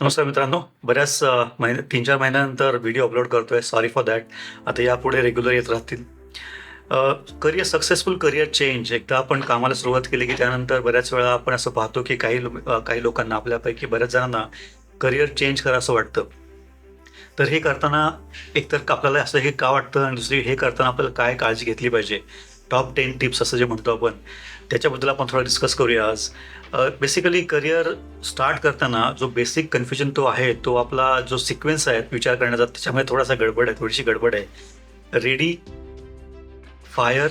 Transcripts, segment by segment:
नमस्कार मित्रांनो बऱ्याच महिन्या तीन चार महिन्यानंतर व्हिडिओ अपलोड करतोय. सॉरी फॉर दॅट आता यापुढे रेग्युलर येत राहतील. करिअर सक्सेसफुल करिअर चेंज एकदा आपण कामाला सुरुवात केली की त्यानंतर बऱ्याच वेळा आपण असं पाहतो की काही काही लोकांना आपल्यापैकी बऱ्याच जणांना करिअर चेंज करा असं वाटतं. तर हे करताना एकतर आपल्याला असं हे का वाटतं? आणि दुसरी हे करताना आपल्याला काय काळजी घेतली पाहिजे? टॉप टेन टिप्स असं जे म्हणतो आपण. त्याच्याबद्दल आपण थोडा डिस्कस करूया आज बेसिकली करिअर स्टार्ट करताना जो बेसिक कन्फ्युजन तो आहे तो आपला जो सिक्वेन्स आहे विचार करण्याचा त्याच्यामध्ये थोडासा गडबड आहे थोडीशी गडबड आहे. रेडी फायर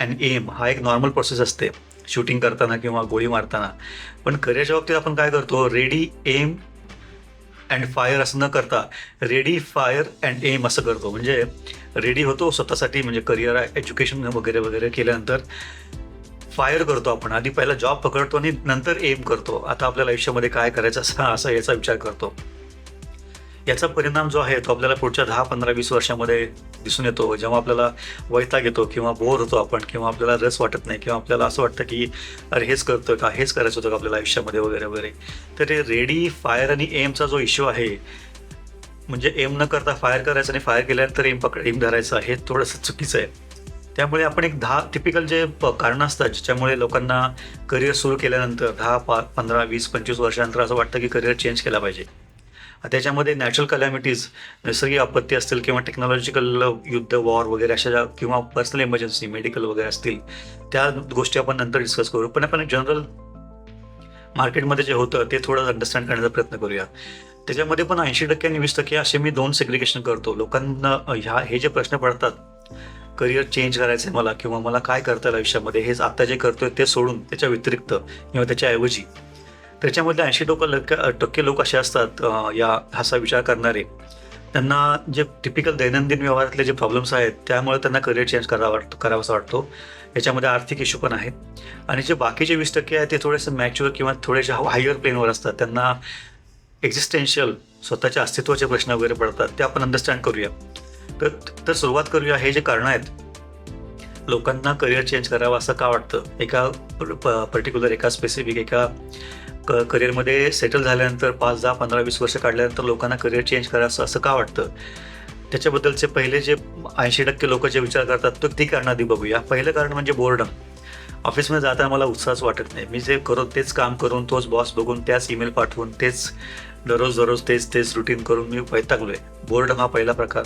अँड एम हा एक नॉर्मल प्रोसेस असते. शूटिंग करताना किंवा गोळी मारताना. पण करिअरच्या बाबतीत आपण काय करतो? रेडी एम अँड फायर असं न करता रेडी फायर अँड एम असं करतो. म्हणजे रेडी होतो स्वतःसाठी म्हणजे करिअर एज्युकेशन वगैरे वगैरे केल्यानंतर. फायर करतो आपण. आधी पहिला जॉब पकडतो आणि नंतर एम करतो. आता आपल्याला आयुष्यामध्ये काय करायचं असा असा याचा विचार करतो. याचा परिणाम जो आहे तो आपल्याला पुढच्या दहा पंधरा वीस वर्षामध्ये दिसून येतो. जेव्हा आपल्याला वैताग येतो किंवा बोर होतो आपण किंवा आपल्याला रस वाटत नाही किंवा आपल्याला असं वाटतं की अरे हेच करतो का? हेच करायचं होतं का आपल्याला आयुष्यामध्ये? वगैरे वगैरे. तर हे रेडी फायर आणि एमचा जो इश्यू आहे म्हणजे एम न करता फायर करायचं आणि फायर केल्यानंतर एम पकड एम धरायचं हे थोडंसं चुकीचं आहे. त्यामुळे आपण एक दहा टिपिकल जे प- कारणं असतात ज्याच्यामुळे लोकांना करिअर सुरू केल्यानंतर दहा पा पंधरा वीस पंचवीस वर्षानंतर असं वाटतं की करिअर चेंज केला पाहिजे. त्याच्यामध्ये नॅचरल कलॅमिटीज नैसर्गिक आपत्ती असतील किंवा टेक्नॉलॉजिकल युद्ध वॉर वगैरे अशा ज्या किंवा पर्सनल इमर्जन्सी मेडिकल वगैरे असतील त्या गोष्टी आपण नंतर डिस्कस करू. पण आपण जनरल मार्केटमध्ये जे होतं ते थोडं अंडरस्टँड करण्याचा प्रयत्न करूया. त्याच्यामध्ये पण ऐंशी टक्के आणि वीस टक्के असे मी दोन सेग्रिगेशन करतो. लोकांना ह्या हे जे प्रश्न पडतात करिअर चेंज करायचं आहे मला किंवा मला काय करता येईल आयुष्यामध्ये हे आता जे करतोय ते सोडून त्याच्या व्यतिरिक्त किंवा त्याच्याऐवजी. त्याच्यामध्ये ऐंशी टक्के टक्के लोक असे असतात या असा विचार करणारे. त्यांना जे टिपिकल दैनंदिन व्यवहारातले जे प्रॉब्लेम्स आहेत त्यामुळे त्यांना करिअर चेंज करावा वाटतो करावासा वाटतो. याच्यामध्ये आर्थिक इश्यू पण आहेत. आणि जे बाकीचे वीस टक्के आहेत ते थोडेसे मॅच्युअर किंवा थोडेसे हायर प्लेनवर असतात. त्यांना एक्झिस्टेन्शियल स्वतःच्या अस्तित्वाचे प्रश्न वगैरे पडतात. ते आपण अंडरस्टँड करूया. तर तर सुरुवात करूया. हे जे कारणं आहेत लोकांना करिअर चेंज करावं असं का वाटतं? एका पर्टिक्युलर एका स्पेसिफिक एका क करिअरमध्ये सेटल झाल्यानंतर पाच दहा पंधरा वीस वर्ष काढल्यानंतर लोकांना करिअर चेंज करावं असं का वाटतं? त्याच्याबद्दलचे पहिले जे ऐंशी टक्के लोक जे विचार करतात तर ती कारणं आधी बघूया. पहिलं कारण म्हणजे बोर्डम ऑफिसमध्ये जाताना मला उत्साहच वाटत नाही. मी जे करून तेच काम करून तोच बॉस बघून त्याच ईमेल पाठवून तेच दररोज दररोज तेच तेच रुटीन करून मी वैतागलो आहे बोर्डम हा पहिला प्रकार.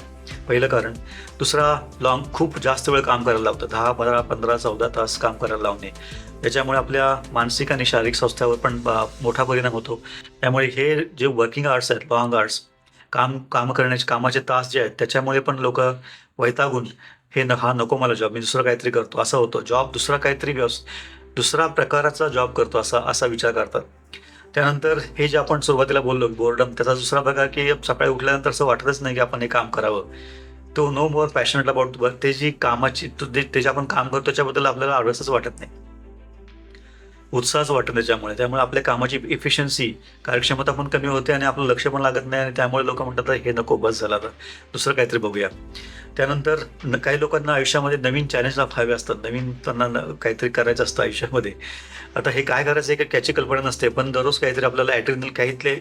पहिलं कारण दुसरा लॉंग खूप जास्त वेळ काम करायला लावतं. दहा पंधरा पंधरा चौदा तास काम करायला लावणे. त्याच्यामुळे आपल्या मानसिक आणि शारीरिक स्वास्थ्यावर पण मोठा परिणाम होतो. त्यामुळे हे जे वर्किंग आर्ट्स आहेत लॉंग आर्ट्स काम काम करण्याचे कामाचे तास जे आहेत त्याच्यामुळे पण लोक वैतागून हे न हा नको मला जॉब मी दुसरं काहीतरी करतो. असं होतं. जॉब दुसरा काहीतरी व्यवस दुसरा प्रकाराचा जॉब करतो असा असा विचार करतात. त्यानंतर हे जे आपण सुरुवातीला बोललो बोर्डम त्याचा दुसरा प्रकार की सकाळी उठल्यानंतर असं वाटतच नाही की आपण हे काम करावं. तो नो मोर पॅशनेट अबाउट ते जी कामाची तो ते जे आपण काम करतो त्याच्याबद्दल आपल्याला आळसच वाटत नाही. उत्साहच वाटतो त्याच्यामुळे. त्यामुळे आपल्या कामाची इफिशियन्सी कार्यक्षमता पण कमी होते आणि आपलं लक्ष पण लागत नाही आणि त्यामुळे लोक म्हणतात हे नको बस झालं तर दुसरं काहीतरी बघूया. त्यानंतर न- काही लोकांना आयुष्यामध्ये नवीन चॅलेंज हवे असतात. नवीन त्यांना न- काहीतरी करायचं असतं आयुष्यामध्ये. आता हे काय करायचं आहे त्याची कल्पना नसते पण दररोज काहीतरी आपल्याला ॲड्रिनल काहीतले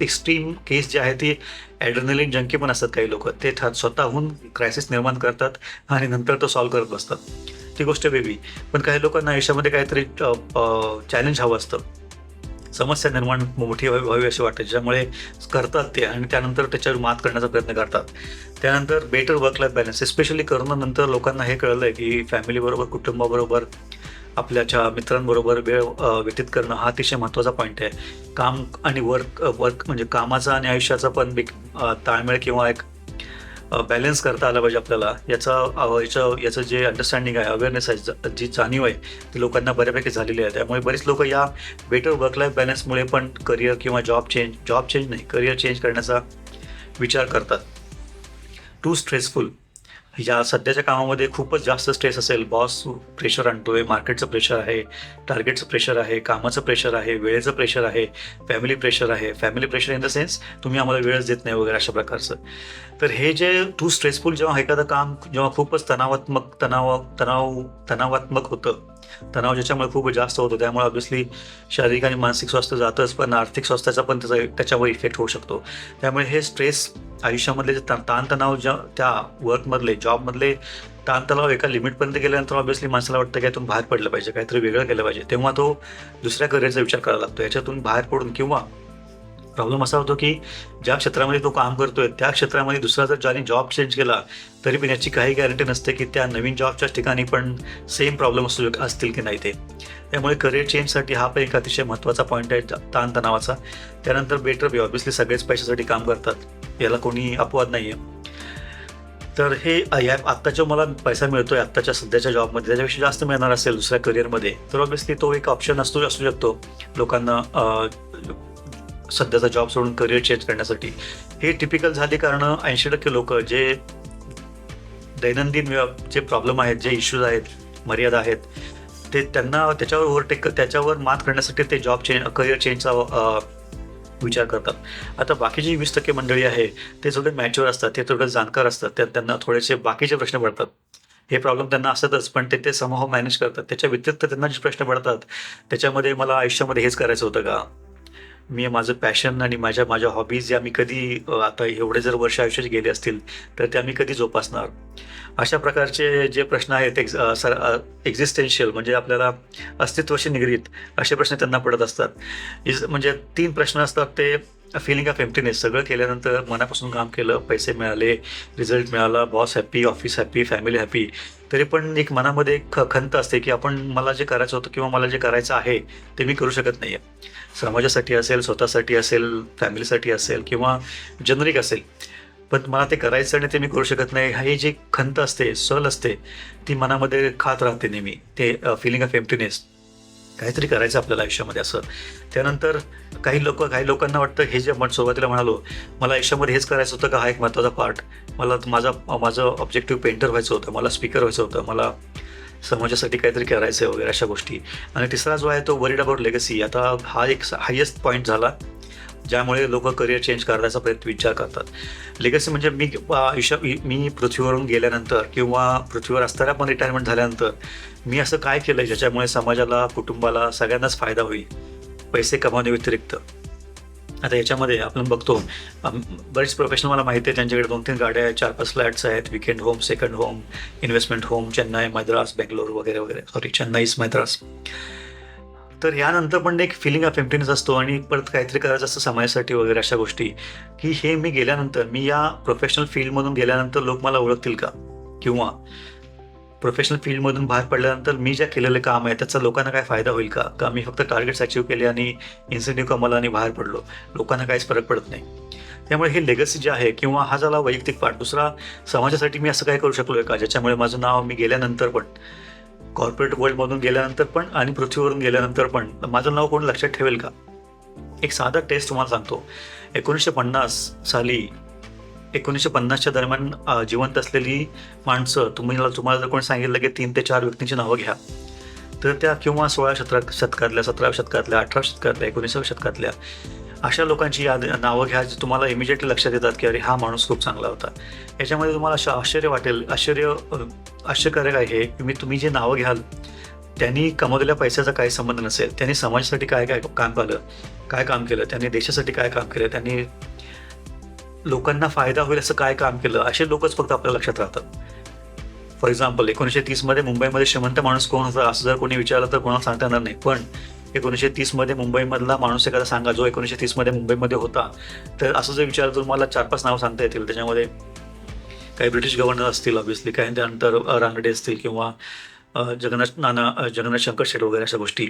एक्स्ट्रीम केस जे आहे ती ॲड्रिनलिन जंकी पण असतात काही लोक. ते स्वतःहून क्रायसिस निर्माण करतात आणि नंतर तो सॉल्व्ह करत बसतात. ती गोष्ट वेगळी. पण काही लोकांना आयुष्यामध्ये काहीतरी चॅलेंज हवं असतं. समस्या निर्माण मोठी व्हावी व्हावी अशी वाटते. ज्यामुळे करतात ते आणि त्यानंतर त्याच्यावर मात करण्याचा प्रयत्न करतात. त्यानंतर better work life balance specially करोनानंतर लोकांना हे कळलं आहे की फॅमिलीबरोबर कुटुंबाबरोबर आपल्याच्या मित्रांबरोबर वेळ व्यतीत करणं हा अतिशय महत्त्वाचा पॉईंट आहे. काम आणि वर्क वर्क म्हणजे कामाचा आणि आयुष्याचा पण ताळमेळ किंवा एक बॅलन्स करता आला पाहिजे आपल्याला. याचा याचं याचं जे अंडरस्टँडिंग आहे अवेअरनेस आहे जी जाणीव आहे ती लोकांना बऱ्यापैकी झालेली आहे. त्यामुळे बरेच लोक या बेटर वर्क लाईफ बॅलन्समुळे पण करिअर किंवा जॉब चेंज जॉब चेंज नाही करिअर चेंज करण्याचा विचार करतात. टू स्ट्रेसफुल या सध्याच्या कामामध्ये खूपच जास्त स्ट्रेस असेल. बॉस प्रेशर आणतोय मार्केटचं प्रेशर आहे टार्गेटचं प्रेशर आहे कामाचं प्रेशर आहे वेळेचं प्रेशर आहे फॅमिली प्रेशर आहे. Family pressure in the sense तुम्ही आम्हाला वेळच देत नाही वगैरे अशा प्रकारचं. तर हे जे टू स्ट्रेसफुल जेव्हा एखादं काम जेव्हा खूपच तणावात्मक तणाव तणाव तणावात्मक होतं. तणाव ज्याच्यामुळे खूप जास्त होतो त्यामुळे ऑब्व्हियसली शारीरिक आणि मानसिक स्वास्थ्य जातंच पण आर्थिक स्वास्थ्याचा पण त्याचा त्याच्यावर इफेक्ट होऊ शकतो. त्यामुळे हे स्ट्रेस आयुष्यामधले जे ताणतणाव ज्या त्या वर्कमधले जॉबमधले ताणतणाव एका लिमिटपर्यंत गेल्यानंतर ऑब्व्हियसली माणसाला वाटतं की यातून बाहेर पडलं पाहिजे काहीतरी वेगळं केलं पाहिजे. तेव्हा तो दुसऱ्या करिअरचा विचार करायला लागतो. याच्यातून बाहेर पडून किंवा प्रॉब्लेम असा होतो की ज्या क्षेत्रामध्ये तो काम करतोय त्या क्षेत्रामध्ये दुसरा जर ज्याने जॉब चेंज केला तरी पण याची काही गॅरंटी नसते की त्या नवीन जॉबच्या ठिकाणी पण सेम प्रॉब्लेम असू असतील की नाही ते. त्यामुळे करिअर चेंजसाठी हा पण एक अतिशय महत्त्वाचा पॉईंट आहे ताणतणावाचा. त्यानंतर बेटर बी ऑब्विसली सगळेच पैशासाठी काम करतात. याला कोणी अपवाद नाही आहे तर हे या आत्ताच्या मला पैसा मिळतोय आत्ताच्या सध्याच्या जॉबमध्ये त्याच्यापेक्षा जास्त मिळणार असेल दुसऱ्या करिअरमध्ये तर ऑब्विसली तो एक ऑप्शन असतो असू शकतो. लोकांना सध्याचा जॉब सोडून करिअर चेंज करण्यासाठी. हे टिपिकल झाली कारण ऐंशी टक्के लोक जे दैनंदिन जे प्रॉब्लेम आहेत जे इश्यूज आहेत मर्यादा आहेत ते त्यांना त्याच्यावर ओव्हरटेक त्याच्यावर मात करण्यासाठी ते जॉब चेंज करिअर चेंजचा विचार करतात. आता बाकीची वीस टक्के मंडळी आहे ते थोडे मॅच्युअर असतात ते थोडे जाणकार असतात त्या त्यांना थोडेसे बाकीचे प्रश्न पडतात. हे प्रॉब्लेम त्यांना असतातच पण ते ते समूह मॅनेज करतात. त्याच्या व्यतिरिक्त त्यांना जे प्रश्न पडतात त्याच्यामध्ये मला आयुष्यामध्ये हेच करायचं होतं का? मी माझं पॅशन आणि माझ्या माझ्या हॉबीज या मी कधी आता एवढे जर वर्ष आयुष्यात गेले असतील तर त्या मी कधी जोपासणार? अशा प्रकारचे जे प्रश्न आहेत एक्झ सर एक्झिस्टेन्शियल म्हणजे आपल्याला अस्तित्वाशी निगडीत असे प्रश्न त्यांना पडत असतात. इज म्हणजे तीन प्रश्न असतात ते फिलिंग ऑफ एम्प्टीनेस सगळं केल्यानंतर मनापासून काम केलं पैसे मिळाले रिझल्ट मिळाला boss happy office happy family happy तरी पण एक मनामध्ये एक ख खंत असते की आपण मला जे करायचं होतं किंवा मला जे करायचं आहे ते मी करू शकत नाही आहे समाजासाठी असेल स्वतःसाठी असेल फॅमिलीसाठी असेल किंवा जनरिक असेल पण मला ते करायचं आणि ते मी करू शकत नाही हे जे खंत असते सल असते ती मनामध्ये खात राहते नेहमी. ते फिलिंग ऑफ एम्प्टीनेस काहीतरी करायचं आपल्याला आयुष्यामध्ये असं. त्यानंतर काही लोक काही लोकांना वाटतं हे जे आपण सुरुवातीला म्हणालो मला आयुष्यामध्ये हेच करायचं होतं का? हा एक महत्त्वाचा पार्ट मला माझा माझं ऑब्जेक्टिव्ह पेंटर व्हायचं होतं मला स्पीकर व्हायचं होतं मला समाजासाठी काहीतरी करायचं आहे वगैरे अशा गोष्टी. आणि तिसरा जो आहे तो वरीड अबाउट लेगसी आता हा एक हायेस्ट पॉईंट झाला. ज्यामुळे लोक करिअर चेंज करण्याचा प्रयत्न विचार करतात. लेगसी म्हणजे मी आयुष्या मी पृथ्वीवरून गेल्यानंतर किंवा पृथ्वीवर असताना पण रिटायरमेंट झाल्यानंतर मी असं काय केलं ज्याच्यामुळे समाजाला कुटुंबाला सगळ्यांनाच फायदा होईल? पैसे कमावणे व्यतिरिक्त. आता याच्यामध्ये आपण बघतो बरेच प्रोफेशनल मला माहिती आहे त्यांच्याकडे दोन तीन गाड्या आहेत चार पाच फ्लॅट्स आहेत weekend home second home investment home Chennai Madras Bangalore वगैरे वगैरे. सॉरी चेन्नईस मद्रास. तर यानंतर पण एक फिलिंग ऑफ एम्प्टीनेस असतो आणि परत काहीतरी करायचं असतं समाजासाठी वगैरे अशा गोष्टी की हे मी गेल्यानंतर मी या प्रोफेशनल फील्डमधून गेल्यानंतर लोक मला ओळखतील का? किंवा प्रोफेशनल फील्डमधून बाहेर पडल्यानंतर मी ज्या केलेले काम आहे त्याचा लोकांना काय फायदा होईल का? का मी फक्त टार्गेट्स अचीव्ह केले आणि इन्सेंटिव्ह कमाला आणि बाहेर पडलो? लोकांना काहीच फरक पडत नाही. त्यामुळे हे लेगसी जे आहे किंवा हा झाला वैयक्तिक पाठ दुसरा समाजासाठी मी असं काय करू शकलो आहे का? ज्याच्यामुळे माझं नाव मी गेल्यानंतर पण कॉर्पोरेट वर्ल्डमधून गेल्यानंतर पण आणि पृथ्वीवरून गेल्यानंतर पण माझं नाव कोण लक्षात ठेवेल का? एक साधा टेस्ट तुम्हाला सांगतो. एकोणीसशे पन्नास साली एकोणीसशे पन्नासच्या दरम्यान जिवंत असलेली माणसं तुम्ही तुम्हाला जर कोणी सांगितलं की तीन ते चार व्यक्तींची नावं घ्या तर त्या किंवा सोळा शतक शतकातल्या सतराव्या शतकातल्या अठरा शतकातल्या एकोणीसाव्या शतकातल्या अशा लोकांची याद नावं घ्या जे तुम्हाला इमिजिएटली लक्षात येतात की अरे हा माणूस खूप चांगला होता. याच्यामध्ये तुम्हाला असं आश्चर्य वाटेल आश्चर्य आश्चर्यकारक आहे की मी तुम्ही जे नावं घ्याल त्यांनी कमवलेल्या पैशाचा काही संबंध नसेल. त्यांनी समाजासाठी काय काय काम केलं काय काम केलं त्यांनी देशासाठी काय काम केलं त्यांनी लोकांना फायदा होईल असं काय काम केलं असे लोकच फक्त आपल्या लक्षात राहतात. फॉर एक्झाम्पल एकोणीसशे तीसमध्ये मुंबईमध्ये श्रीमंत माणूस कोण होता असं जर कोणी विचारलं तर कोणाला सांगता येणार नाही. पण एकोणीसशे तीसमध्ये मुंबईमधला माणूस एखादा सांगा जो एकोणीसशे तीसमध्ये मुंबईमध्ये होता. तर असं जर विचार तुम्हाला चार पाच नावं सांगता येतील. त्याच्यामध्ये काही ब्रिटिश गव्हर्नर असतील ऑब्व्हियसली काही त्यानंतर रानडे असतील किंवा जगन्नाथ नाना जगन्नाथ शंकर शेट वगैरे अशा गोष्टी.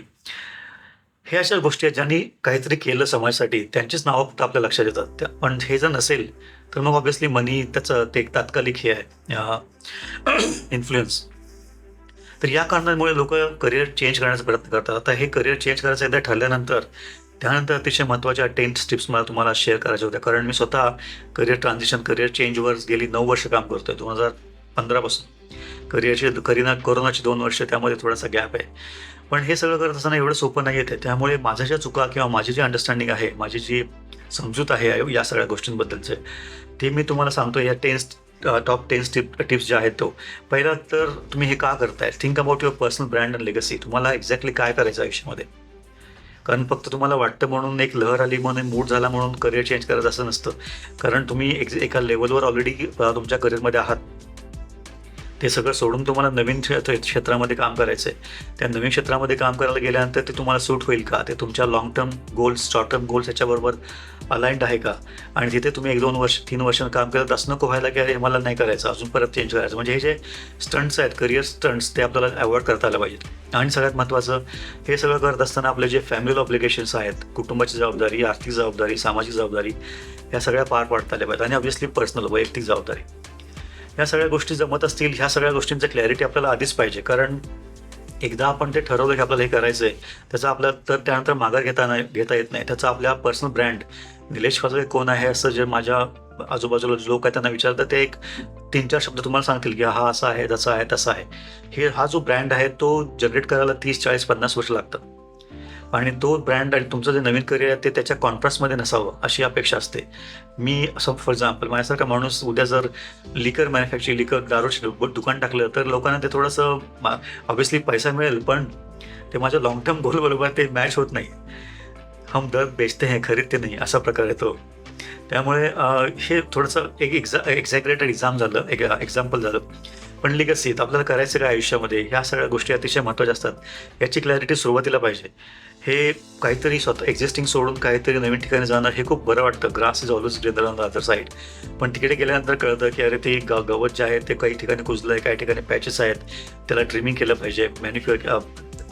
हे अशा गोष्टी आहेत ज्यांनी काहीतरी केलं समाजासाठी. त्यांचीच नावं फक्त आपल्या लक्षात येतात. त्या पण हे जर नसेल तर मग ऑब्व्हियसली मनी त्याचं ते एक तात्कालिक हे आहे. इन्फ्लुएन्स तर या कारणामुळे लोक करिअर चेंज करण्याचा प्रयत्न करतात. आता हे करिअर चेंज करायचं एकदा ठरल्यानंतर त्यानंतर अतिशय महत्त्वाच्या टेन टिप्स मला तुम्हाला शेअर करायच्या होत्या. कारण मी स्वतः करिअर ट्रान्झिशन करिअर चेंजवर गेली नऊ वर्ष काम करतोय दोन हजार पंधरापासून करिअरचे करिना कोरोनाची दोन वर्ष त्यामध्ये थोडासा गॅप आहे. पण हे सगळं करत असताना एवढं सोपं नाही येते त्यामुळे माझ्या ज्या चुका किंवा माझी जी अंडरस्टँडिंग आहे माझी जी समजूत आहे या सगळ्या गोष्टींबद्दलचे ते मी तुम्हाला सांगतो या tens top ten tip tips ज्या आहेत तो. पहिला तर तुम्ही हे का करताय? Think about your personal brand and legacy तुम्हाला एक्झॅक्टली काय करायचं आयुष्यामध्ये? कारण फक्त तुम्हाला वाटतं म्हणून एक लहर आली म्हणून मूड झाला म्हणून करिअर चेंज करायचं असं नसतं. कारण तुम्ही एक एका लेवलवर ऑलरेडी तुमच्या करिअरमध्ये आहात. ते सगळं सोडून तुम्हाला नवीन क्षेत्रामध्ये काम करायचं आहे त्या नवीन क्षेत्रामध्ये काम करायला गेल्यानंतर ते तुम्हाला सूट होईल का? ते तुमच्या long term goals short term goals याच्याबरोबर aligned आहे का? आणि तिथे तुम्ही एक दोन वर्ष तीन वर्ष काम करत असं नको व्हायला की अरे मला नाही करायचं अजून परत चेंज करायचं. म्हणजे हे जे स्टंट्स आहेत करिअर स्टंट्स ते आपल्याला अवॉइड करता आलं पाहिजेत आणि सगळ्यात महत्त्वाचं हे सगळं करत असताना आपले जे फॅमिली ऑब्लिगेशन्स आहेत कुटुंबाची जबाबदारी आर्थिक जबाबदारी सामाजिक जबाबदारी या सगळ्या पार पाडता आल्या पाहिजेत. आणि ऑब्व्हियसली पर्सनल वैयक्तिक जबाबदारी. या सगळ्या गोष्टी जमत असतील ह्या सगळ्या गोष्टींचं क्लॅरिटी आपल्याला आधीच पाहिजे. कारण एकदा आपण ते ठरवलं की आपल्याला हे करायचं आहे त्याचा आपल्या तर त्यानंतर माघार घेता नाही घेता येत नाही. त्याचा आपल्या पर्सनल ब्रँड निलेश फाजळे कोण आहे असं जे माझ्या आजूबाजूला लोक आहेत त्यांना विचारतात ते एक तीन चार शब्द तुम्हाला सांगतील की हा असा आहे तसा आहे तसा आहे. हे हा जो ब्रँड आहे तो जनरेट करायला तीस चाळीस पन्नास वर्ष लागतात. आणि तो ब्रँड आणि तुमचं जे नवीन करिअर आहे ते त्याच्या कॉन्ट्रास्टमध्ये नसावं अशी अपेक्षा असते. मी असं फॉर एक्झाम्पल माझ्यासारखा माणूस उद्या जर लिकर मॅन्युफॅक्चरिंग लिकर दारू दुकान टाकलं तर लोकांना ते थोडंसं ऑब्व्हियसली पैसा मिळेल पण ते माझ्या लॉंग टर्म गोल बरोबर ते मॅच होत नाही. हम दर बेचते हैं खरीदते नाही असा प्रकार येतो त्यामुळे हे थोडंसं एक एक्झा एक्झॅग्रेटेड एक्झाम झालं एक एक्झाम्पल झालं. पण लिगसीत आपल्याला करायचं काय आयुष्यामध्ये? ह्या सगळ्या गोष्टी अतिशय महत्त्वाच्या असतात. याची क्लॅरिटी सुरुवातीला पाहिजे. हे काहीतरी स्वतः एक्झिस्टिंग सोडून काहीतरी नवीन ठिकाणी जाणार हे खूप बरं वाटतं. Grass is always greener on the other side पण तिकडे गेल्यानंतर कळतं की अरे ते ग गवत जे आहे ते काही ठिकाणी कुजलं आहे काही ठिकाणी पॅचेस आहेत. त्याला ट्रिमिंग केलं पाहिजे मॅन्युफ्यु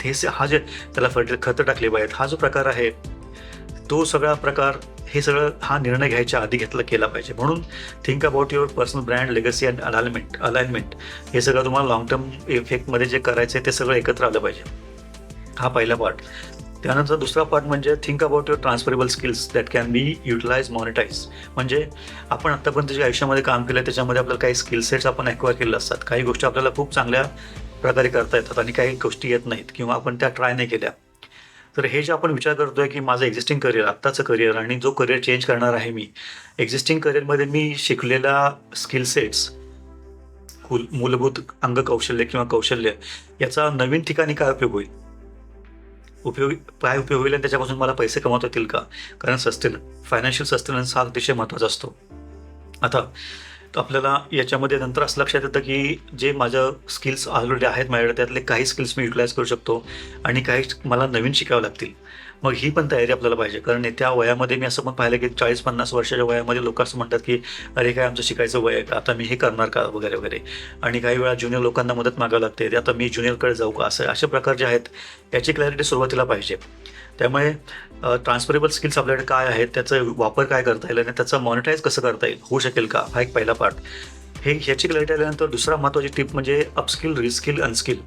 हे हा जे त्याला फर्टि खतं टाकले पाहिजेत हा जो प्रकार आहे तो सगळा प्रकार हे सगळं हा निर्णय घ्यायच्या आधी घेतला केला पाहिजे. म्हणून think about your personal brand legacy and alignment alignment हे सगळं तुम्हाला लाँग टर्म इफेक्टमध्ये जे करायचं आहे ते सगळं एकत्र आलं पाहिजे. हा पहिला पार्ट त्यानंतर दुसरा पार्ट म्हणजे think about your transferable skills that can be utilise monetise म्हणजे आपण आत्तापर्यंत जे आयुष्यामध्ये काम केलं त्याच्यामध्ये आपल्याला काही स्किल सेट्स आपण ॲक्वायर केले असतात. काही गोष्टी आपल्याला खूप चांगल्या प्रकारे करता येतात आणि काही गोष्टी येत नाहीत किंवा आपण त्या ट्राय नाही केल्या. तर हे जे आपण विचार करतोय की माझं एक्झिस्टिंग करिअर आत्ताचं करिअर आणि जो करिअर चेंज करणार आहे मी एक्झिस्टिंग करिअरमध्ये मी शिकलेल्या स्किल सेट्स मूलभूत अंग कौशल्य किंवा कौशल्य याचा नवीन ठिकाणी काय उपयोग होईल? उपयोगी काय उपयोग होईल आणि त्याच्यापासून मला पैसे कमावता येतील का? कारण सस्टेन फायनान्शियल सस्टेनन्स हा अतिशय महत्त्वाचा असतो. आता आपल्याला याच्यामध्ये नंतर असं लक्षात येतं की जे माझ्या स्किल्स ऑलरेडी आहेत माझ्याकडे त्यातले काही स्किल्स मी युटिलाइज करू शकतो आणि काही मला नवीन शिकावं लागतील. मग ही पण तयारी आपल्याला पाहिजे. कारण त्या वयामध्ये मी असं पण पाहिलं की चाळीस पन्नास वर्षाच्या वयामध्ये लोक असं म्हणतात की अरे काय आमचं शिकायचं वय आहे का? आता मी हे करणार का? वगैरे वगैरे. आणि काही वेळा ज्युनियर लोकांना मदत मागावं लागते. ते आता मी ज्युनियरकडे जाऊ का? असं अशा प्रकार जे आहेत याची क्लॅरिटी सुरुवातीला पाहिजे. त्यामुळे ट्रान्सफरेबल स्किल्स आपल्याकडे काय आहेत त्याचा वापर काय करता येईल आणि त्याचं मॉनिटाईज कसं करता येईल होऊ शकेल का? हा एक पहिला पार्ट. हे ह्याची क्लॅरिटी आल्यानंतर दुसरा महत्त्वाची टिप म्हणजे अपस्किल रिस्किल अनस्किल.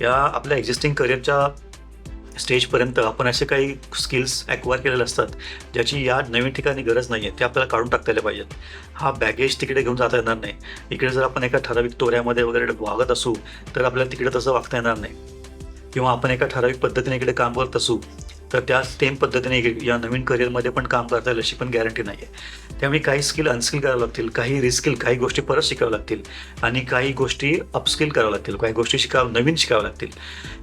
या आपल्या एक्झिस्टिंग करिअरच्या स्टेजपर्यंत आपण असे काही स्किल्स ॲक्वायर केलेले असतात ज्याची या नवीन ठिकाणी गरज नाही आहे ते आपल्याला काढून टाकता पाहिजेत. हा बॅगेज तिकडे घेऊन जाता येणार नाही. इकडे जर आपण एका ठराविक तोऱ्यामध्ये वगैरे वागत असू तर आपल्याला तिकडे तसं वागता येणार नाही. किंवा आपण एका ठराविक पद्धतीने इकडे काम करत असू तर त्या सेम पद्धतीने या नवीन करिअरमध्ये पण काम करता येईल अशी पण गॅरंटी नाही आहे त्यामुळे काही स्किल अनस्किल करावं लागतील काही रिस्किल काही गोष्टी परत शिकाव्या लागतील आणि काही गोष्टी अपस्किल कराव्या लागतील काही गोष्टी शिकावं नवीन शिकाव्या लागतील.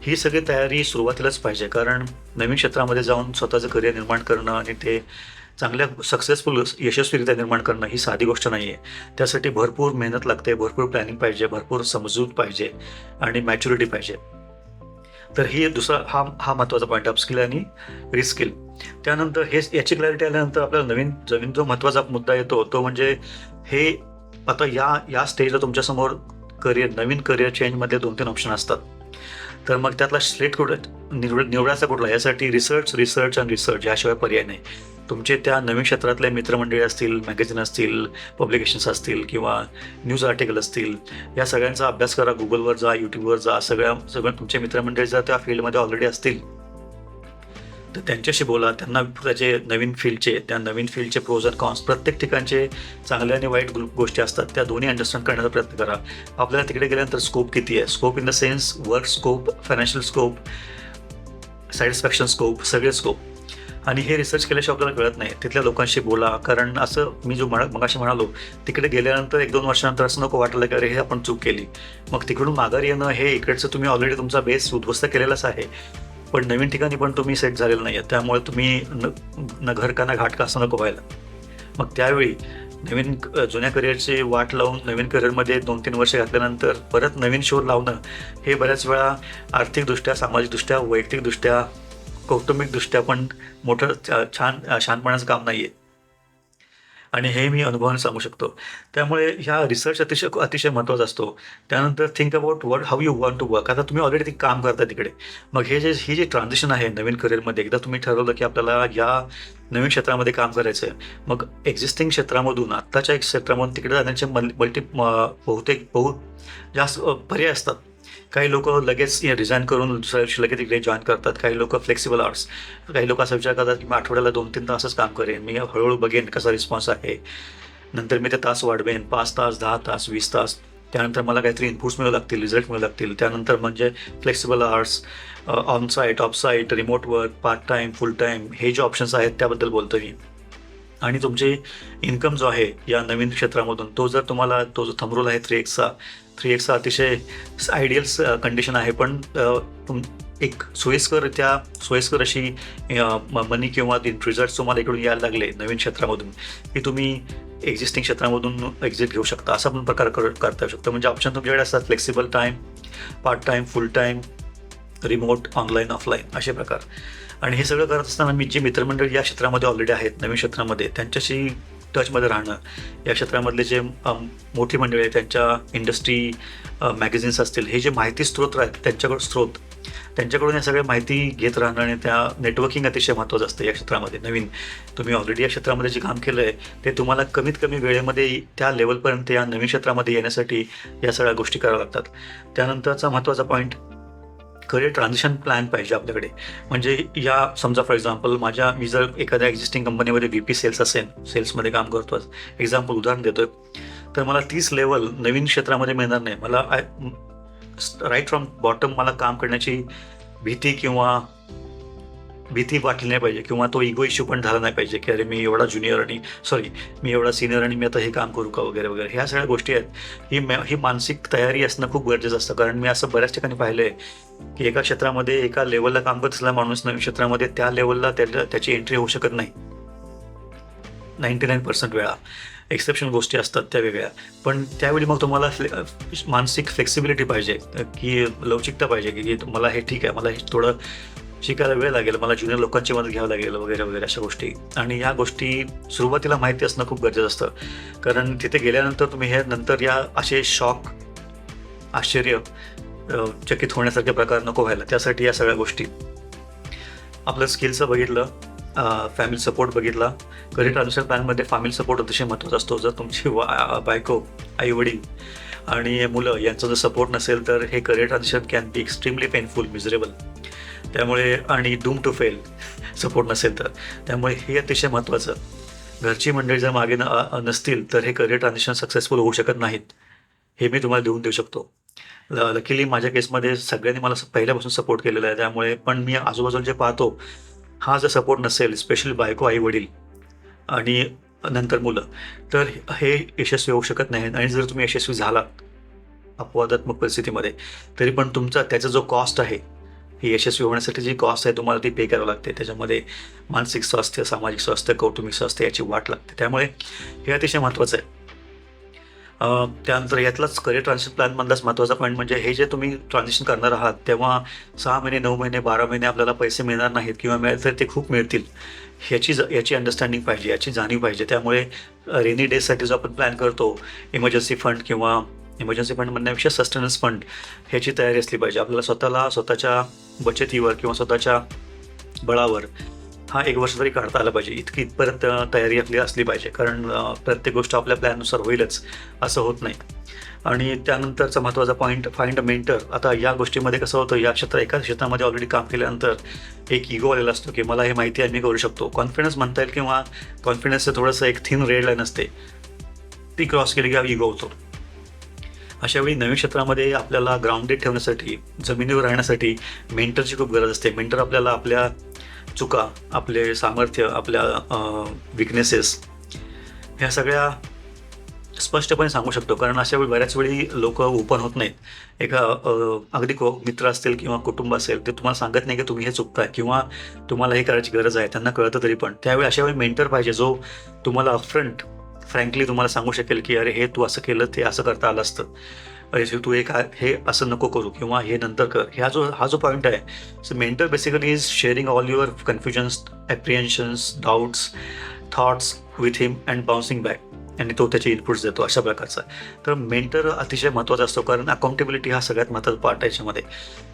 ही सगळी तयारी सुरुवातीलाच पाहिजे. कारण नवीन क्षेत्रामध्ये जाऊन स्वतःचं करिअर निर्माण करणं आणि ते चांगल्या सक्सेसफुल यशस्वीरित्या निर्माण करणं ही साधी गोष्ट नाही आहे त्यासाठी भरपूर मेहनत लागते भरपूर प्लॅनिंग पाहिजे भरपूर समजूत पाहिजे आणि मॅच्युरिटी पाहिजे. तर ही दुसरा हा हा महत्त्वाचा पॉईंट अपस्किल आणि रिस्किल त्यानंतर हे याची क्लॅरिटी आल्यानंतर आपल्याला नवीन नवीन जो महत्त्वाचा मुद्दा येतो तो म्हणजे हे आता या या स्टेजला तुमच्यासमोर करिअर नवीन करिअर चेंजमध्ये दोन तीन ऑप्शन असतात. तर मग त्यातला स्ट्रेट कुठं निवड निवडायचा कुठला? यासाठी रिसर्च रिसर्च आणि रिसर्च याशिवाय पर्याय नाही. तुमचे त्या नवीन क्षेत्रातले मित्रमंडळी असतील मॅगझिन असतील पब्लिकेशन्स असतील किंवा न्यूज आर्टिकल असतील या सगळ्यांचा अभ्यास करा. गुगलवर जा यूट्यूबवर जा. सगळ्या सगळं तुमचे मित्रमंडळी जर त्या फील्डमध्ये ऑलरेडी असतील तर त्यांच्याशी बोला. त्यांना त्याचे नवीन फील्डचे त्या नवीन फील्डचे प्रोज अँड कॉन्स प्रत्येक ठिकाणचे चांगल्या आणि वाईट गोष्टी असतात. त्या दोन्ही अंडरस्टँड करण्याचा प्रयत्न करा. आपल्याला तिकडे गेल्यानंतर स्कोप किती आहे? Scope in the sense work scope financial scope satisfaction scope सगळे स्कोप आणि हे रिसर्च केल्याशिवाय आपल्याला कळत नाही. तिथल्या लोकांशी बोला. कारण असं मी जो म्हणा मगाशी म्हणालो तिकडे गेल्यानंतर एक दोन वर्षानंतर असं नको वाटलं की अरे हे आपण चूक केली. मग तिकडून माघारी येणं हे इकडचं तुम्ही ऑलरेडी तुमचा बेस उद्ध्वस्त केलेलाच आहे. पण नवीन ठिकाणी पण तुम्ही सेट झालेलं नाही आहे त्यामुळे तुम्ही न न घर का ना घाट का असं नको व्हायला. मग त्यावेळी नवीन जुन्या करिअरची वाट लावून नवीन करिअरमध्ये दोन तीन वर्ष घातल्यानंतर परत नवीन शोध लावणं हे बऱ्याच वेळा आर्थिकदृष्ट्या सामाजिकदृष्ट्या वैयक्तिकदृष्ट्या कौटुंबिकदृष्ट्या पण मोठं छान छानपणाचं काम नाही आहे आणि हे मी अनुभवाने सांगू शकतो. त्यामुळे ह्या रिसर्च अतिशय अतिशय महत्त्वाचा असतो. त्यानंतर think about what how you want to work आता तुम्ही ऑलरेडी ते काम करता तिकडे. मग हे जे ही जे ट्रान्झिशन आहे नवीन करिअरमध्ये एकदा तुम्ही ठरवलं की आपल्याला या नवीन क्षेत्रामध्ये काम करायचं आहे मग एक्झिस्टिंग क्षेत्रामधून आत्ताच्या एक क्षेत्रामधून तिकडे जाण्याचे मल मल्टी बहुतेक बहु जास्त पर्याय असतात. काही लोक लगेच रिझाईन करून दुसऱ्या दिवशी लगेच इकडे जॉईन करतात. काही लोक फ्लेक्सिबल आर्ट्स काही लोक असा विचार करतात की मी आठवड्याला दोन तीन तासच काम करेन. मी हळूहळू बघेन कसा रिस्पॉन्स आहे. नंतर मी ते तास वाढवेन. पाच तास दहा तास वीस तास. त्यानंतर मला काहीतरी इनपुट्स मिळू लागतील रिझल्ट मिळू लागतील. त्यानंतर म्हणजे flexible hours on site off site remote work part time full time हे जे ऑप्शन्स आहेत त्याबद्दल बोलतो मी. आणि तुमचे इन्कम जो आहे या नवीन क्षेत्रामधून तो जर तुम्हाला तो जो थमरोल आहे थ्री एक्सचा थ्री एक्सचा अतिशय आयडियल कंडिशन आहे. पण तुम एक सोयीस्कररित्या सोयीस्कर अशी मनी किंवा रिझल्ट तुम्हाला इकडून यायला लागले नवीन क्षेत्रामधून की तुम्ही एक्झिस्टिंग क्षेत्रामधून एक्झिट घेऊ शकता. असा पण प्रकार कर करता येऊ शकतो. म्हणजे ऑप्शन तुमच्याकडे असतात flexible time part time full time remote online offline असे प्रकार. आणि हे सगळं करत असताना मी जी मित्रमंडळी या क्षेत्रामध्ये ऑलरेडी आहेत नवीन क्षेत्रामध्ये त्यांच्याशी टचमध्ये राहणं. या क्षेत्रामधले जे मोठी मंडळी आहेत त्यांच्या इंडस्ट्री मॅगझिन्स असतील हे जे माहिती स्रोत आहेत त्यांच्याकडून स्रोत त्यांच्याकडून या सगळ्या माहिती घेत राहणं आणि त्या नेटवर्किंग अतिशय महत्त्वाचं असतं या क्षेत्रामध्ये. नवीन तुम्ही ऑलरेडी या क्षेत्रामध्ये जे काम केलं आहे ते तुम्हाला कमीत कमी वेळेमध्ये त्या लेवलपर्यंत या नवीन क्षेत्रामध्ये येण्यासाठी या सगळ्या गोष्टी कराव्या लागतात. त्यानंतरचा महत्त्वाचा पॉईंट करिअर ट्रान्झिशन प्लॅन पाहिजे आपल्याकडे. म्हणजे या समजा फॉर एक्झाम्पल माझ्या मी जर एखाद्या एक्झिस्टिंग कंपनीमध्ये व्ही पी सेल्स असेल सेल्समध्ये काम करतो एक्झाम्पल उदाहरण देतोय. तर मला तीच लेवल नवीन क्षेत्रामध्ये मिळणार नाही. मला आय राईट फ्रॉम बॉटम मला काम करण्याची भीती किंवा भीती वाटली नाही पाहिजे किंवा तो इगो इश्यू पण झाला नाही पाहिजे की अरे मी एवढा ज्युनियर आणि सॉरी मी एवढा सिनियर आणि मी आता हे काम करू का वगैरे वगैरे. ह्या सगळ्या गोष्टी आहेत. ही मॅ ही मानसिक तयारी असणं खूप गरजेचं असतं. कारण मी असं बऱ्याच ठिकाणी पाहिलं आहे की एका क्षेत्रामध्ये एका लेवलला काम करत असलेला माणूस नवीन क्षेत्रामध्ये त्या लेवलला त्याला त्याची एंट्री होऊ शकत नाही. नाईन्टी नाईन पर्सेंट वेळा. एक्सेप्शन गोष्टी असतात त्या वेगळ्या. पण त्यावेळी मग तुम्हाला फ्ले मानसिक फ्लेक्सिबिलिटी पाहिजे की लवचिकता पाहिजे की मला हे ठीक आहे मला हे थोडं शिकायला वेळ लागेल मला ज्युनियर लोकांची मदत घ्यावं लागेल वगैरे वगैरे अशा गोष्टी. आणि ह्या गोष्टी सुरुवातीला माहिती असणं खूप गरजेचं असतं. कारण तिथे गेल्यानंतर तुम्ही हे नंतर या असे शॉक आश्चर्य चकित होण्यासारखे प्रकार नको व्हायला. त्यासाठी या सगळ्या गोष्टी. आपलं स्किलचं बघितलं फॅमिली सपोर्ट बघितला. करिअर ट्रान्झॅक्शन प्लॅनमध्ये फॅमिली सपोर्ट अतिशय महत्त्वाचा असतो. जर तुमची वा बायको आईवडील आणि मुलं यांचा जर सपोर्ट नसेल तर हे career transaction can be extremely painful miserable त्यामुळे आणि डूम टू फेल सपोर्ट नसेल तर. त्यामुळे हे अतिशय महत्त्वाचं घरची मंडळी जर मागे न नसतील तर हे करिअर ट्रान्झिशन सक्सेसफुल होऊ शकत नाहीत. हे मी तुम्हाला देऊन देऊ शकतो. लकीली माझ्या केसमध्ये सगळ्यांनी मला पहिल्यापासून सपोर्ट केलेला आहे. त्यामुळे पण मी आजूबाजूला जे पाहतो हा जर सपोर्ट नसेल स्पेशली बायको आई वडील आणि नंतर मुलं तर हे यशस्वी होऊ शकत नाही. आणि जर तुम्ही यशस्वी झालात अपवादात्मक परिस्थितीमध्ये तरी पण तुमचा त्याचा जो कॉस्ट आहे ही यशस्वी होण्यासाठी जी कॉस्ट आहे तुम्हाला ती पे करावं लागते. त्याच्यामध्ये मानसिक स्वास्थ्य सामाजिक स्वास्थ्य कौटुंबिक स्वास्थ्य याची वाट लागते. त्यामुळे हे अतिशय महत्त्वाचं आहे. त्यानंतर यातलाच करिअर ट्रान्झिशन प्लॅनमधलाच महत्त्वाचा पॉईंट म्हणजे हे जे तुम्ही ट्रान्झिशन करणार आहात तेव्हा सहा महिने नऊ महिने बारा महिने आपल्याला पैसे मिळणार नाहीत किंवा मिळाले तर ते खूप मिळतील. ह्याची ज- याची अंडरस्टँडिंग पाहिजे याची जाणीव पाहिजे. त्यामुळे रेनी डेजसाठी जो आपण प्लॅन करतो. इमर्जन्सी फंड किंवा इमर्जन्सी फंड म्हणण्यापेक्षा सस्टेनन्स फंड ह्याची तयारी असली पाहिजे. आपल्याला स्वतःला स्वतःच्या बचतीवर किंवा स्वतःच्या बळावर हा एक वर्ष तरी काढता आला पाहिजे. इतकी इथपर्यंत तयारी आपली असली पाहिजे. कारण प्रत्येक गोष्ट आपल्या प्लॅननुसार होईलच असं होत नाही. आणि त्यानंतरचा महत्त्वाचा पॉईंट फाइंड अ मेंटर आता या गोष्टीमध्ये कसं होतं या क्षेत्रात एका क्षेत्रामध्ये ऑलरेडी काम केल्यानंतर एक इगो आलेला असतो की मला हे माहिती आहे मी करू शकतो. कॉन्फिडन्स म्हणता येईल किंवा कॉन्फिडन्सचं थोडंसं एक थिन रेड लाईन असते. ती क्रॉस केली की इगो होतो. अशा वेळी नवीन क्षेत्रामध्ये आपल्याला ग्राउंडेड ठेवण्यासाठी जमिनीवर राहण्यासाठी मेंटरची खूप गरज असते. मेंटर आपल्याला आपल्या चुका आपले सामर्थ्य आपल्या विकनेसेस ह्या सगळ्या स्पष्टपणे सांगू शकतो. कारण अशा वेळी बऱ्याच वेळी लोक ओपन होत नाहीत. एका अगदी को मित्र असतील किंवा कुटुंब असेल ते तुम्हाला सांगत नाही की तुम्ही हे चुकताय किंवा तुम्हाला हे करायची गरज आहे त्यांना कळतं तरी पण. त्यावेळी अशा वेळी मेंटर पाहिजे जो तुम्हाला अपफ्रंट फ्रँकली तुम्हाला सांगू शकेल की अरे हे तू असं केलं ते असं करता आलं असतं. अरे तू एक हे असं नको करू किंवा हे नंतर कर. ह्या जो हा जो पॉईंट आहे so mentor basically is sharing all your confusions apprehensions doubts thoughts with him and bouncing back आणि तो त्याचे इनपुट्स देतो अशा प्रकारचा. तर मेंटर अतिशय महत्त्वाचा असतो कारण अकाउंटेबिलिटी हा सगळ्यात महत्त्वाचा पार्ट आहे याच्यामध्ये.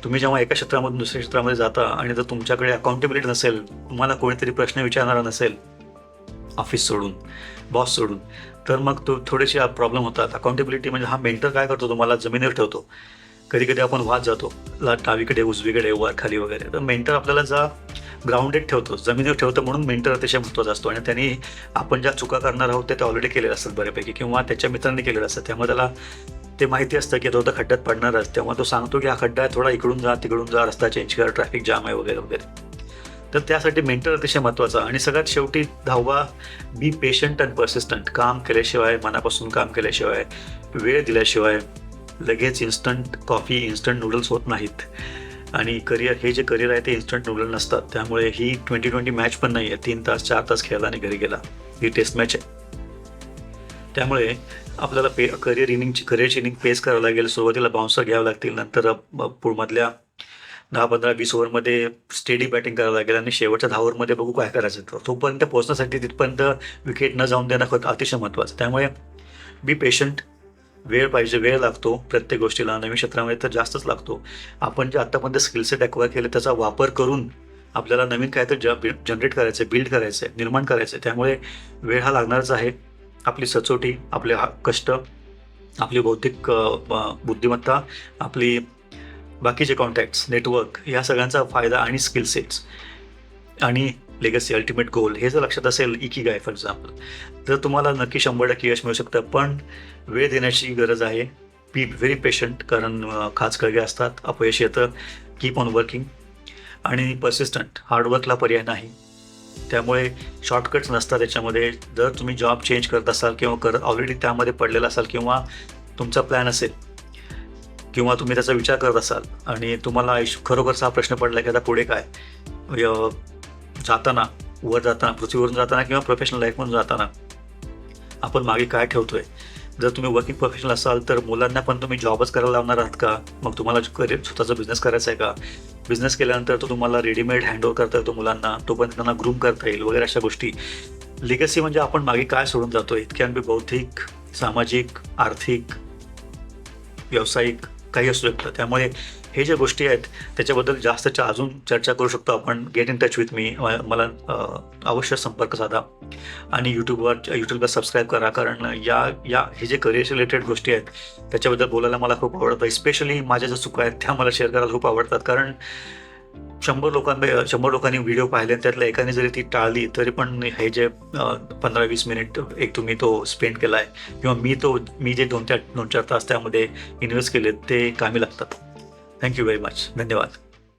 तुम्ही जेव्हा एका क्षेत्रामधून दुसऱ्या क्षेत्रामध्ये जाता आणि जर तुमच्याकडे अकाउंटेबिलिटी नसेल तुम्हाला कोणीतरी प्रश्न विचारणारा नसेल ऑफिस सोडून बॉस सोडून. तर मग तो थोडेसे प्रॉब्लेम होतात. अकाउंटेबिलिटी म्हणजे हा मेंटर काय करतो? तुम्हाला जमिनीवर ठेवतो. कधी कधी आपण वाहत जातो. डावीकडे उजवीकडे वर खाली वगैरे. तर मेंटर आपल्याला जा ग्राउंडेड ठेवतो. जमिनीवर ठेवतो म्हणून मेंटर अतिशय महत्त्वाचा असतो. आणि त्यांनी आपण ज्या चुका करणार आहोत त्या ऑलरेडी केलेल्या असतात बऱ्यापैकी. किंवा त्याच्या मित्रांनी केलेलं असतं त्यामुळे त्याला ते माहिती असतं की तो खड्ड्यात खड्ड्यात पडणारच. तेव्हा तो सांगतो की हा खड्डा थोडा इकडून जा तिकडून जा. रस्ता चेंज कर ट्रॅफिक जाम आहे वगैरे वगैरे. तर त्यासाठी मेंटर अतिशय महत्त्वाचा आणि सगळ्यात शेवटी दहावा बी पेशंट अँड पर्सिस्टंट काम केल्याशिवाय मनापासून काम केल्याशिवाय वेळ दिल्याशिवाय लगेच इन्स्टंट कॉफी इन्स्टंट नूडल्स होत नाहीत. आणि करिअर हे जे करिअर आहे ते इन्स्टंट नूडल नसतात. त्यामुळे ही ट्वेंटी ट्वेंटी मॅच पण नाही आहे तीन तास चार तास खेळला आणि घरी गेला. ही टेस्ट मॅच आहे. त्यामुळे आपल्याला पे करिअर इनिंगची करिअरची इनिंग पेस करावं लागेल. सुरुवातीला बाउन्सर घ्यावं लागतील. नंतर पुढमधल्या दहा पंधरा वीस ओव्हरमध्ये स्टेडी बॅटिंग करावं लागेल आणि शेवटच्या दहा ओव्हरमध्ये बघू काय करायचं तर तोपर्यंत पोहोचण्यासाठी तिथपर्यंत विकेट न जाऊन देणं खूप अतिशय महत्त्वाचं त्यामुळे बी पेशंट वेळ पाहिजे वेळ लागतो प्रत्येक गोष्टीला. नवीन क्षेत्रामध्ये तर जास्तच लागतो. आपण जे आत्तापर्यंत स्किलसेट ॲक्वायर केले त्याचा वापर करून आपल्याला नवीन काय तर ज जनरेट करायचं आहे बिल्ड करायचं आहे निर्माण करायचं आहे त्यामुळे वेळ हा लागणारच आहे. आपली सचोटी आपले हा- कष्ट आपली बौद्धिक बुद्धिमत्ता आपली बाकीचे कॉन्टॅक्ट्स नेटवर्क या सगळ्यांचा फायदा आणि स्किल सेट्स आणि लेगसी अल्टिमेट गोल हे जर लक्षात असेल इकी गाय फॉर एक्झाम्पल तर तुम्हाला नक्की शंभर टक्के यश मिळू शकतं. पण वेळ देण्याची गरज आहे. बी व्हेरी पेशंट कारण अ, खाच कळगे असतात अपयश येतं. कीप ऑन वर्किंग आणि पर्सिस्टंट हार्डवर्कला पर्याय नाही. त्यामुळे शॉर्टकट्स नसतात त्याच्यामध्ये जर तुम्ही जॉब चेंज करत असाल किंवा करत ऑलरेडी त्यामध्ये पडलेला असाल किंवा तुमचा प्लॅन असेल किंवा तुम्ही त्याचा विचार करत असाल आणि तुम्हाला आयुष्य खरोखरचा हा प्रश्न पडला की आता पुढे काय? म्हणजे, जाताना वर जाताना पृथ्वीवरून जाताना किंवा प्रोफेशनल लाईफमधून जाताना आपण मागे काय ठेवतोय? जर तुम्ही वर्किंग प्रोफेशनल असाल तर मुलांना पण तुम्ही जॉबच करायला लावणार आहात का? मग तुम्हाला करिअर स्वतःचा बिझनेस करायचा आहे का? बिझनेस केल्यानंतर तो तुम्हाला रेडीमेड हँडओव्हर करता येतो मुलांना. तो पण त्यांना ग्रूम करता येईल वगैरे अशा गोष्टी. लिगसी म्हणजे आपण मागे काय सोडून जातो इट बी बौद्धिक सामाजिक आर्थिक व्यावसायिक काही असू शकतं. त्यामुळे हे ज्या गोष्टी आहेत त्याच्याबद्दल जास्त च- अजून चर्चा करू शकतो आपण. गेट इन टच विथ मी मला अवश्य संपर्क साधा. आणि यूट्यूबवर यूट्यूबला सबस्क्राईब करा. कारण या या हे जे करिअर रिलेटेड गोष्टी आहेत त्याच्याबद्दल बोलायला मला खूप आवडतं. स्पेशली माझ्या ज्या चुका आहेत त्या मला शेअर करायला खूप आवडतात. कारण शंभर लोकांना शंभर लोकांनी व्हिडिओ पाहिले आणि त्यातल्या एकाने जरी ती टाळली तरी पण हे जे पंधरा वीस मिनिट एक तुम्ही तो स्पेंड केला आहे किंवा मी तो मी जे दोन चार दोन चार तास त्यामध्ये इन्व्हेस्ट केले ते कामी लागतात. Thank you very much. धन्यवाद.